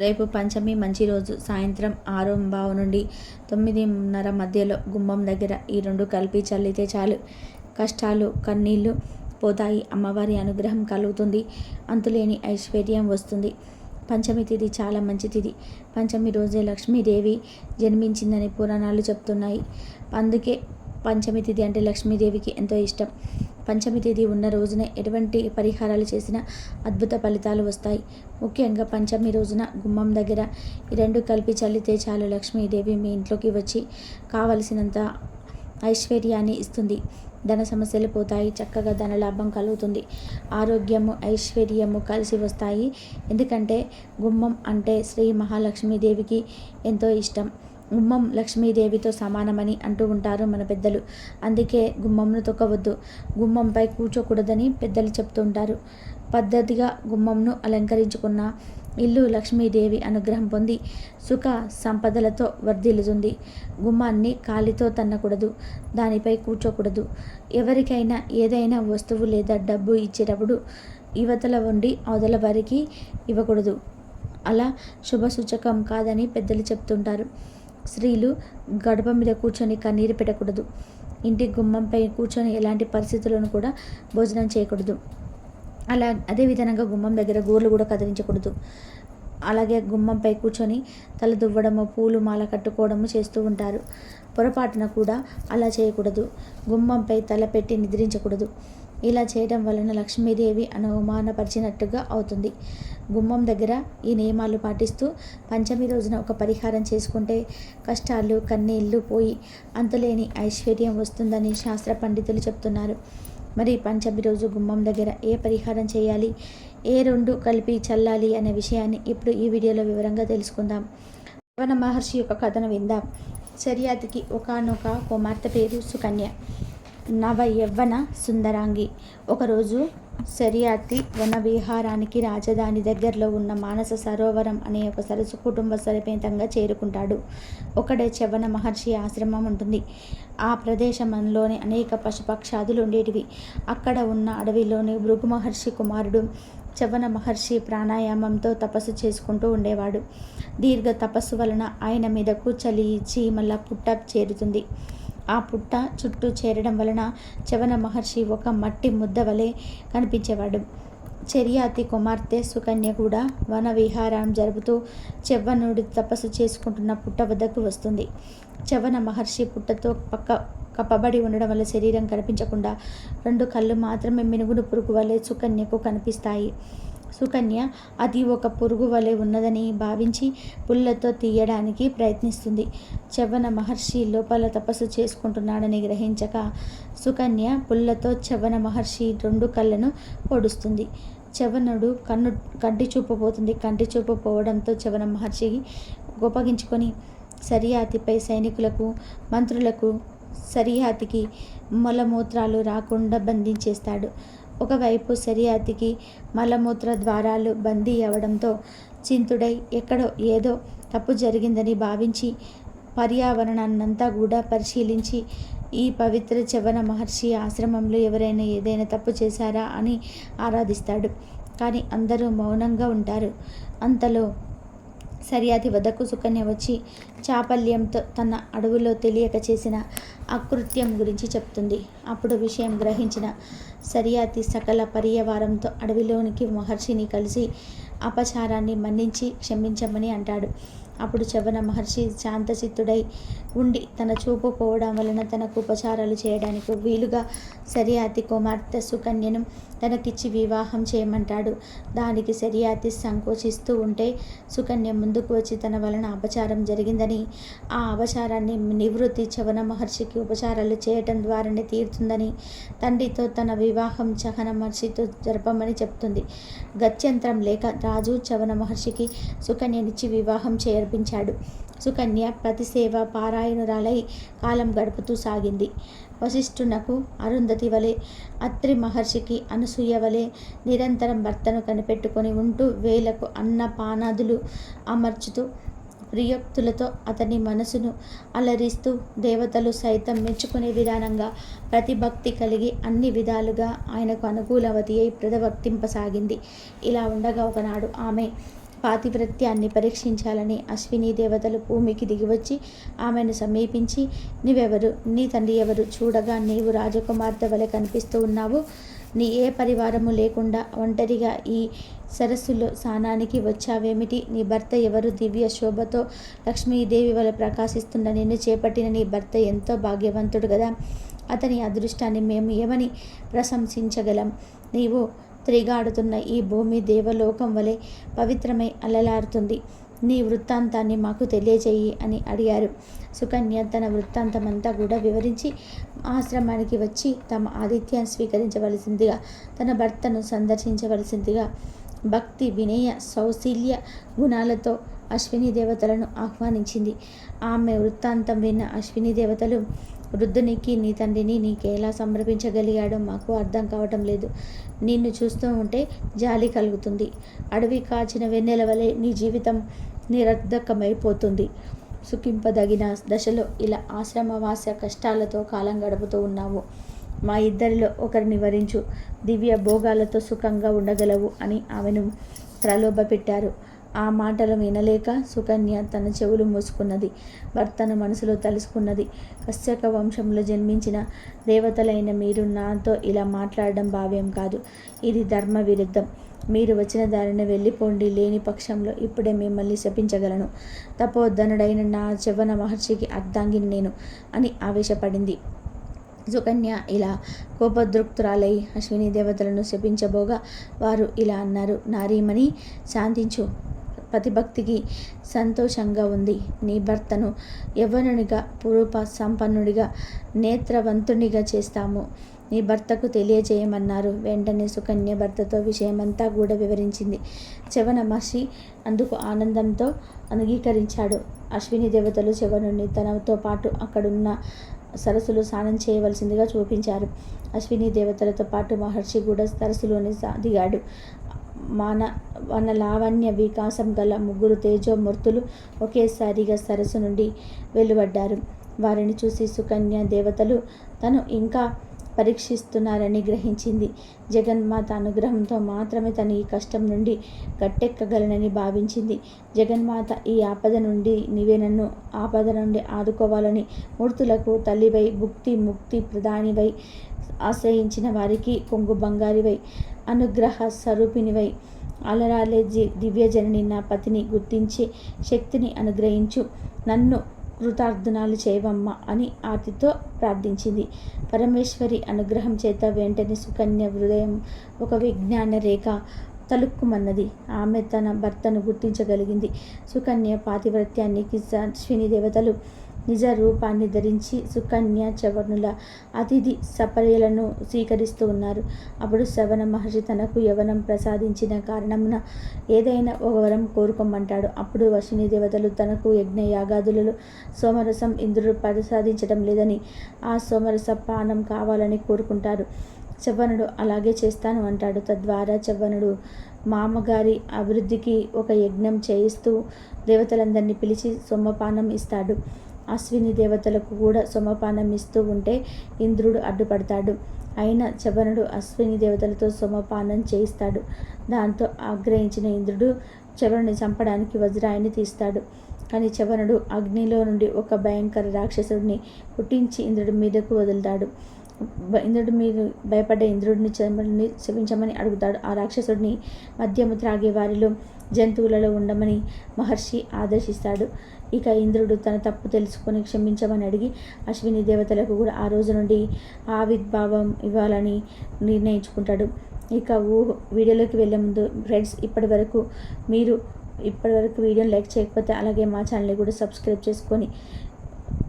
రేపు పంచమి మంచి రోజు. సాయంత్రం ఆరు బావు నుండి తొమ్మిదిన్నర మధ్యలో గుమ్మం దగ్గర ఈ రెండు కలిపి చల్లితే చాలు. కష్టాలు కన్నీళ్ళు పోతాయి. అమ్మవారి అనుగ్రహం కలుగుతుంది. అంతులేని ఐశ్వర్యం వస్తుంది. పంచమి తిథి చాలా మంచి తిథి పంచమి రోజే లక్ష్మీదేవి జన్మించిందని పురాణాలు చెప్తున్నాయి. అందుకే పంచమి తిథి అంటే లక్ష్మీదేవికి ఎంతో ఇష్టం. పంచమి తేదీ ఉన్న రోజున ఎటువంటి పరిహారాలు చేసినా అద్భుత ఫలితాలు వస్తాయి. ముఖ్యంగా పంచమి రోజున గుమ్మం దగ్గర ఈ రెండు కలిపి చల్లితే చాలు లక్ష్మీదేవి మీ ఇంట్లోకి వచ్చి కావలసినంత ఐశ్వర్యాన్ని ఇస్తుంది. ధన సమస్యలు పోతాయి చక్కగా ధనలాభం కలుగుతుంది. ఆరోగ్యము ఐశ్వర్యము కలిసి వస్తాయి. ఎందుకంటే గుమ్మం అంటే శ్రీ మహాలక్ష్మీదేవికి ఎంతో ఇష్టం. గుమ్మం లక్ష్మీదేవితో సమానమని అంటూ ఉంటారు మన పెద్దలు. అందుకే గుమ్మంను తొక్కవద్దు. గుమ్మంపై కూర్చోకూడదని పెద్దలు చెప్తుంటారు పద్ధతిగా గుమ్మంను అలంకరించుకున్న ఇల్లు లక్ష్మీదేవి అనుగ్రహం పొంది సుఖ సంపదలతో వర్ధిల్లుతుంది. గుమ్మాన్ని కాలితో తన్నకూడదు. దానిపై కూర్చోకూడదు. ఎవరికైనా ఏదైనా వస్తువు లేదా డబ్బు ఇచ్చేటప్పుడు యువతల ఉండి అవతల వారికి ఇవ్వకూడదు. అలా శుభసూచకం కాదని పెద్దలు చెప్తుంటారు స్త్రీలు గడప మీద కూర్చొని కన్నీరు పెట్టకూడదు. ఇంటి గుమ్మంపై కూర్చొని ఎలాంటి పరిస్థితులను కూడా భోజనం చేయకూడదు. అలా అదేవిధంగా గుమ్మం దగ్గర గోర్లు కూడా కదిలించకూడదు. అలాగే గుమ్మంపై కూర్చొని తల దువ్వడము పూలు మాల కట్టుకోవడము చేస్తూ ఉంటారు. పొరపాటున కూడా అలా చేయకూడదు. గుమ్మంపై తల పెట్టి నిద్రించకూడదు. ఇలా చేయడం వలన లక్ష్మీదేవి అనుమానపరిచినట్టుగా అవుతుంది. గుమ్మం దగ్గర ఈ నియమాలు పాటిస్తూ పంచమి రోజున ఒక పరిహారం చేసుకుంటే కష్టాలు కన్నీళ్ళు పోయి అంతులేని ఐశ్వర్యం వస్తుందని శాస్త్ర పండితులు చెప్తున్నారు. మరి పంచమి రోజు గుమ్మం దగ్గర ఏ పరిహారం చేయాలి? ఏ రెండు కలిపి చల్లాలి అనే విషయాన్ని ఇప్పుడు ఈ వీడియోలో వివరంగా తెలుసుకుందాం. రవణ మహర్షి యొక్క కథను విందాం. శర్యాతికి ఒకనొక కుమార్తె పేరు సుకన్య. నవ యవ్వన సుందరాంగి. ఒకరోజు శర్యాతి వన విహారానికి రాజధాని దగ్గరలో ఉన్న మానస సరోవరం అనే ఒక సరస్సు కుటుంబ సమేతంగా చేరుకుంటాడు. ఒకడే చవన మహర్షి ఆశ్రమం ఉంటుంది. ఆ ప్రదేశంలోని అనేక పశుపక్షాదులు ఉండేటివి. అక్కడ ఉన్న అడవిలోని భృగు మహర్షి కుమారుడు చవన మహర్షి ప్రాణాయామంతో తపస్సు చేసుకుంటూ ఉండేవాడు. దీర్ఘ తపస్సు వలన ఆయన మీదకు చలి చీమల పుట్ట చేరుతుంది. ఆ పుట్ట చుట్టూ చేరడం వలన చవన మహర్షి ఒక మట్టి ముద్ద వలె కనిపించేవాడు. చెరియాతి కుమార్తె సుకన్య కూడా వన విహారం జరుపుతూ చెవ్వనుడి తపస్సు చేసుకుంటున్న పుట్ట వద్దకు వస్తుంది. చవన మహర్షి పుట్టతో పక్క కప్పబడి ఉండడం వల్ల శరీరం కనిపించకుండా రెండు కళ్ళు మాత్రమే మినుగుడు పురుగు వలె సుకన్యకు కనిపిస్తాయి. సుకన్య అది ఒక పురుగు వలె ఉన్నదని భావించి పుల్లతో తీయడానికి ప్రయత్నిస్తుంది. చవన మహర్షి లోపల తపస్సు చేసుకుంటున్నాడని గ్రహించక సుకన్య పుల్లతో చవన మహర్షి రెండు కళ్ళను పొడుస్తుంది. చవనుడు కన్ను కంటి చూపు పోతుంది. కంటి చూపు పోవడంతో చవన మహర్షి గొప్పగించుకొని సరియాతిపై సైనికులకు మంత్రులకు సరిహద్దుకి మలమూత్రాలు రాకుండా బంధించేస్తాడు. ఒకవైపు శరీరాతికి మలమూత్ర ద్వారాలు బందీ అవ్వడంతో చింతుడై ఎక్కడో ఏదో తప్పు జరిగిందని భావించి పర్యావరణాన్నంతా కూడా పరిశీలించి ఈ పవిత్ర చవన మహర్షి ఆశ్రమంలో ఎవరైనా ఏదైనా తప్పు చేశారా అని ఆరాధిస్తాడు. కానీ అందరూ మౌనంగా ఉంటారు. అంతలో సరియాది వద్దకు సుకన్య వచ్చి చాపల్యంతో తన అడవులో తెలియక చేసిన అకృత్యం గురించి చెప్తుంది. అప్పుడు విషయం గ్రహించిన సరియాతి సకల పర్యవారంతో అడవిలోనికి మహర్షిని కలిసి అపచారాన్ని మన్నించి క్షమించమని అంటాడు. అప్పుడు చవన మహర్షి శాంతచిత్తుడై ఉండి తన చూపు పోవడం వలన తనకు ఉపచారాలు చేయడానికి వీలుగా సరియాతి కుమార్తె సుకన్యను తనకిచ్చి వివాహం చేయమంటాడు. దానికి సరియాతి సంకోచిస్తూ ఉంటే సుకన్య ముందుకు వచ్చి తన వలన అపచారం జరిగిందని ఆ అపచారాన్ని నివృత్తి చవన మహర్షికి ఉపచారాలు చేయటం ద్వారానే తీరుతుందని తండ్రితో తన వివాహం చహన మహర్షితో జరపమని చెప్తుంది. గత్యంతరం లేక రాజు చవన మహర్షికి సుకన్యనిచ్చి వివాహం చేర్పించాడు సుకన్య ప్రతిసేవ పారాయణురాలై కాలం గడుపుతూ సాగింది. వశిష్ఠునకు అరుంధతి వలె అత్రి మహర్షికి అనసూయ వలె నిరంతరం భర్తను కనిపెట్టుకొని ఉంటూ వేలకు అన్న పానాదులు అమర్చుతూ ప్రియోక్తులతో అతని మనసును అలరిస్తూ దేవతలు సైతం మెచ్చుకునే విధానంగా ప్రతిభక్తి కలిగి అన్ని విధాలుగా ఆయనకు అనుకూలవతి అయి ప్రదవర్తింపసాగింది ఇలా ఉండగా ఒకనాడు ఆమె పాతివ్రత్యాన్ని పరీక్షించాలని అశ్విని దేవతలు భూమికి దిగివచ్చి ఆమెను సమీపించి నీవెవరు నీ తండ్రి ఎవరు? చూడగా నీవు రాజకుమార్తె వలె కనిపిస్తూ ఉన్నావు. నీ ఏ పరివారము లేకుండా ఒంటరిగా ఈ సరస్సులో స్నానానికి వచ్చావేమిటి? నీ భర్త ఎవరు? దివ్య శోభతో లక్ష్మీదేవి వల్ల ప్రకాశిస్తున్న నిన్ను చేపట్టిన నీ భర్త ఎంతో భాగ్యవంతుడు కదా. అతని అదృష్టాన్ని మేము ఏమని ప్రశంసించగలం? నీవు తిరిగాడుతున్న ఈ భూమి దేవలోకం వలె పవిత్రమై అలలారుతుంది నీ వృత్తాంతాన్ని మాకు తెలియజేయి అని అడిగారు. సుకన్య తన వృత్తాంతమంతా కూడా వివరించి ఆశ్రమానికి వచ్చి తమ ఆతిథ్యాన్ని స్వీకరించవలసిందిగా తన భర్తను సందర్శించవలసిందిగా భక్తి వినయ సౌశీల్య గుణాలతో అశ్విని దేవతలను ఆహ్వానించింది. ఆమె వృత్తాంతం విన్న అశ్విని దేవతలు వృద్ధునికి నీ తండ్రిని నీకెలా సమర్పించగలిగాడో మాకు అర్థం కావటం లేదు. నిన్ను చూస్తూ ఉంటే జాలి కలుగుతుంది. అడవి కాచిన వెన్నెల వలె నీ జీవితం నిరర్ధకమైపోతుంది. సుఖింపదగిన దశలో ఇలా ఆశ్రమవాస కష్టాలతో కాలం గడుపుతూ ఉన్నావు. మా ఇద్దరిలో ఒకరిని వరించు. దివ్య భోగాలతో సుఖంగా ఉండగలవు అని ఆమెను ప్రలోభపెట్టారు. ఆ మాటలు వినలేక సుకన్య తన చెవులు మూసుకున్నది. భర్తను మనసులో తలుసుకున్నది. కశ్యక వంశంలో జన్మించిన దేవతలైన మీరు నాతో ఇలా మాట్లాడడం భావ్యం కాదు. ఇది ధర్మ విరుద్ధం. మీరు వచ్చిన దారిని వెళ్ళిపోండి. లేని పక్షంలో ఇప్పుడే మిమ్మల్ని శపించగలను. తపోధనుడైన నా చెవన మహర్షికి అర్ధాంగిని నేను అని ఆవేశపడింది. సుకన్య ఇలా కోపదృక్తురాలై అశ్విని దేవతలను శపించబోగా వారు ఇలా అన్నారు. నారీమణి శాంతించు. ప్రతిభక్తికి సంతోషంగా ఉంది. నీ భర్తను యవ్వనునిగా పూర్వప సంపన్నుడిగా నేత్రవంతునిగా చేస్తాము. నీ భర్తకు తెలియజేయమన్నారు. వెంటనే సుకన్య భర్తతో విషయమంతా కూడా వివరించింది. చవన మహర్షి అందుకు ఆనందంతో అంగీకరించాడు. అశ్విని దేవతలు చవనుని తనతో పాటు అక్కడున్న సరస్సులో స్నానం చేయవలసిందిగా చూపించారు. అశ్విని దేవతలతో పాటు మహర్షి కూడా సరస్సులోని దిగాడు. మన మన లావణ్య వికాసం గల ముగ్గురు తేజోమూర్తులు ఒకేసారిగా సరస్సు నుండి వెలువడ్డారు. వారిని చూసి సుకన్య దేవతలు తను ఇంకా పరీక్షిస్తున్నారని గ్రహించింది. జగన్మాత అనుగ్రహంతో మాత్రమే తను ఈ కష్టం నుండి గట్టెక్కగలనని భావించింది. జగన్మాత ఈ ఆపద నుండి నీవే నన్ను ఆపద నుండి ఆదుకోవాలని మూర్తులకు తల్లివై భుక్తి ముక్తి ప్రధానివై ఆశ్రయించిన వారికి కొంగు బంగారివై అనుగ్రహ స్వరూపినివై అలరాలే జి దివ్యజనని నా పతిని గుర్తించి శక్తిని అనుగ్రహించు. నన్ను కృతార్థనాలు చేయవమ్మ అని ఆర్తితో ప్రార్థించింది. పరమేశ్వరి అనుగ్రహం చేత వెంటనే సుకన్య హృదయం ఒక విజ్ఞాన రేఖ తలుక్కుమన్నది. ఆమె తన భర్తను గుర్తించగలిగింది. సుకన్య పాతివ్రత్యానికి అశ్విని దేవతలు నిజ రూపాన్ని ధరించి సుకన్య చవనుల అతిథి సపర్యలను స్వీకరిస్తూ ఉన్నారు. అప్పుడు శవన మహర్షి తనకు యవనం ప్రసాదించిన కారణమున ఏదైనా ఒక వరం కోరుకోమంటాడు అప్పుడు వశిని దేవతలు తనకు యజ్ఞ యాగాదులలో సోమరసం ఇంద్రుడు ప్రసాదించడం లేదని ఆ సోమరస పానం కావాలని కోరుకుంటారు చవ్వనుడు అలాగే చేస్తాను అంటాడు. తద్వారా చవ్వనుడు మామగారి అభివృద్ధికి ఒక యజ్ఞం చేయిస్తూ దేవతలందరినీ పిలిచి సొమ్మపానం ఇస్తాడు. అశ్విని దేవతలకు కూడా సోమపానం ఇస్తూ ఉంటే ఇంద్రుడు అడ్డుపడతాడు. అయినా చవనుడు అశ్విని దేవతలతో సోమపానం చేయిస్తాడు. దాంతో ఆగ్రహించిన ఇంద్రుడు చవనుని చంపడానికి వజ్రాయిని తీస్తాడు. కానీ చవనుడు అగ్నిలో నుండి ఒక భయంకర రాక్షసుడిని పుట్టించి ఇంద్రుడి మీదకు వదులుతాడు. ఇంద్రుడు మీరు భయపడ్డ ఇంద్రుడిని చమని శపించమని అడుగుతాడు. ఆ రాక్షసుడిని మద్యము త్రాగే వారిలో జంతువులలో ఉండమని మహర్షి ఆదేశిస్తాడు. ఇక ఇంద్రుడు తన తప్పు తెలుసుకొని క్షమించమని అడిగి అశ్విని దేవతలకు కూడా ఆ రోజు నుండి ఆవిర్భావం ఇవ్వాలని నిర్ణయించుకుంటాడు. ఇక ఊ వీడియోలోకి వెళ్ళే ముందు ఫ్రెండ్స్ ఇప్పటి వరకు మీరు ఇప్పటి వరకు వీడియోని లైక్ చేయకపోతే అలాగే మా ఛానల్ని కూడా సబ్స్క్రైబ్ చేసుకొని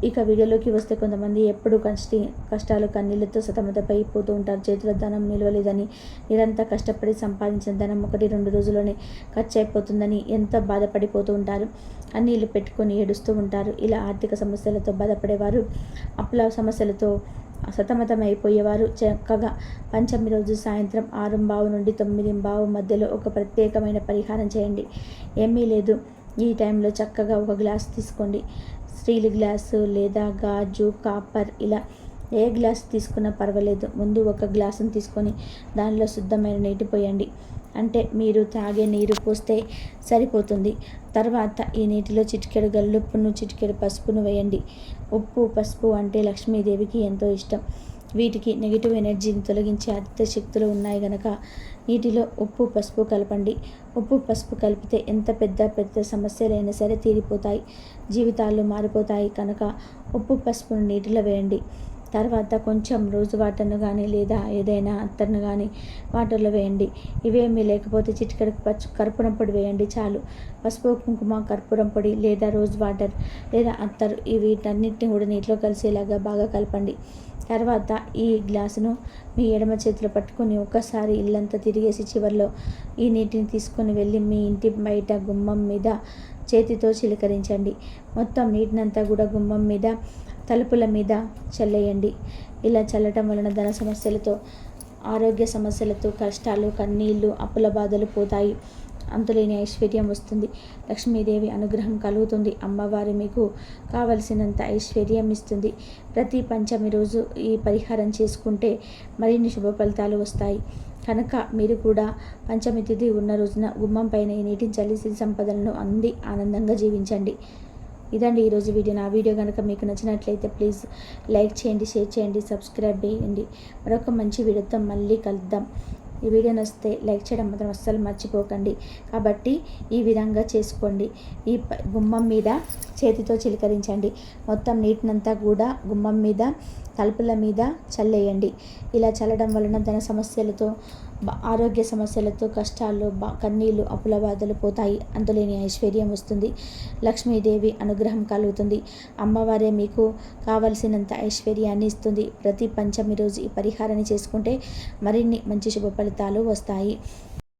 ఇక వీడియోలోకి వస్తే కొంతమంది ఎప్పుడు కష్టి కష్టాలు కన్నీళ్ళతో సతమతపైపోతూ ఉంటారు. చేతుల ధనం నిలవలేదని నిరంతర కష్టపడి సంపాదించిన ధనం ఒకటి రెండు రోజుల్లోనే ఖర్చు అయిపోతుందని ఎంతో బాధపడిపోతూ ఉంటారు. అన్నీళ్ళు పెట్టుకొని ఏడుస్తూ ఉంటారు. ఇలా ఆర్థిక సమస్యలతో బాధపడేవారు అప్పుల సమస్యలతో సతమతమైపోయేవారు. చక్కగా పంచమి రోజు సాయంత్రం ఆరు బావు నుండి తొమ్మిది బావు మధ్యలో ఒక ప్రత్యేకమైన పరిహారం చేయండి. ఏమీ లేదు. ఈ టైంలో చక్కగా ఒక గ్లాస్ తీసుకోండి. స్టీల్ గ్లాసు లేదా గాజు కాపర్ ఇలా ఏ గ్లాస్ తీసుకున్నా పర్వాలేదు. ముందు ఒక గ్లాసును తీసుకొని దానిలో శుద్ధమైన నీటి పోయండి. అంటే మీరు తాగే నీరు పోస్తే సరిపోతుంది. తర్వాత ఈ నీటిలో చిటికెడు గల్లుప్పును చిటికెడు పసుపును వేయండి. ఉప్పు పసుపు అంటే లక్ష్మీదేవికి ఎంతో ఇష్టం. వీటికి నెగిటివ్ ఎనర్జీని తొలగించే అతిథ శక్తులు ఉన్నాయి గనక నీటిలో ఉప్పు పసుపు కలపండి. ఉప్పు పసుపు కలిపితే ఎంత పెద్ద పెద్ద సమస్యలైనా సరే తీరిపోతాయి. జీవితాలు మారిపోతాయి కనుక ఉప్పు పసుపును నీటిలో వేయండి. తర్వాత కొంచెం రోజు వాటర్ను కానీ లేదా ఏదైనా అత్తర్ను కానీ వాటర్లో వేయండి. ఇవేమీ లేకపోతే చిటికెడకు పచ్చు కర్పూరం పొడి వేయండి చాలు. పసుపు కుంకుమ కర్పూరం పొడి లేదా రోజ్ వాటర్ లేదా అత్తరు వీటన్నిటిని కూడా నీటిలో కలిసేలాగా బాగా కలపండి. తర్వాత ఈ గ్లాసును మీ ఎడమ చేతిలో పట్టుకొని ఒక్కసారి ఇల్లంతా తిరిగేసి చివరిలో ఈ నీటిని తీసుకొని వెళ్ళి మీ ఇంటి బయట గుమ్మం మీద చేతితో చిలకరించండి. మొత్తం నీటినంతా కూడా గుమ్మం మీద తలుపుల మీద చల్లేయండి. ఇలా చల్లటం వలన ధన సమస్యలతో ఆరోగ్య సమస్యలతో కష్టాలు కన్నీళ్ళు అప్పుల బాధలు పోతాయి. అంతులేని ఐశ్వర్యం వస్తుంది. లక్ష్మీదేవి అనుగ్రహం కలుగుతుంది. అమ్మవారి మీకు కావలసినంత ఐశ్వర్యం ఇస్తుంది. ప్రతి పంచమి రోజు ఈ పరిహారం చేసుకుంటే మరిన్ని శుభ ఫలితాలు వస్తాయి. కనుక మీరు కూడా పంచమి తిథి ఉన్న రోజున గుమ్మం పైన ఈ నీటిని చల్లి సిరి సంపదలను అంది ఆనందంగా జీవించండి. ఇదండి ఈరోజు వీడియో. నా వీడియో కనుక మీకు నచ్చినట్లయితే ప్లీజ్ లైక్ చేయండి షేర్ చేయండి సబ్స్క్రైబ్ చేయండి. మరొక మంచి వీడియోతో మళ్ళీ కలుద్దాం. ఈ వీడియో నచ్చితే లైక్ చేయడం మాత్రం అస్సలు మర్చిపోకండి. కాబట్టి ఈ విధంగా చేసుకోండి. ఈ గుమ్మం మీద చేతితో చిలకరించండి. మొత్తం నీటినంతా కూడా గుమ్మం మీద తలుపుల మీద చల్లేయండి. ఇలా చల్లడం వలన ధన సమస్యలతో ఆరోగ్య సమస్యలతో కష్టాలు బా కన్నీళ్ళు అప్పుల బాధలు పోతాయి. అందులేని ఐశ్వర్యం వస్తుంది. లక్ష్మీదేవి అనుగ్రహం కలుగుతుంది. అమ్మవారే మీకు కావలసినంత ఐశ్వర్యాన్ని ఇస్తుంది. ప్రతి పంచమి రోజు ఈ పరిహారాన్ని చేసుకుంటే మరిన్ని మంచి శుభ ఫలితాలు వస్తాయి.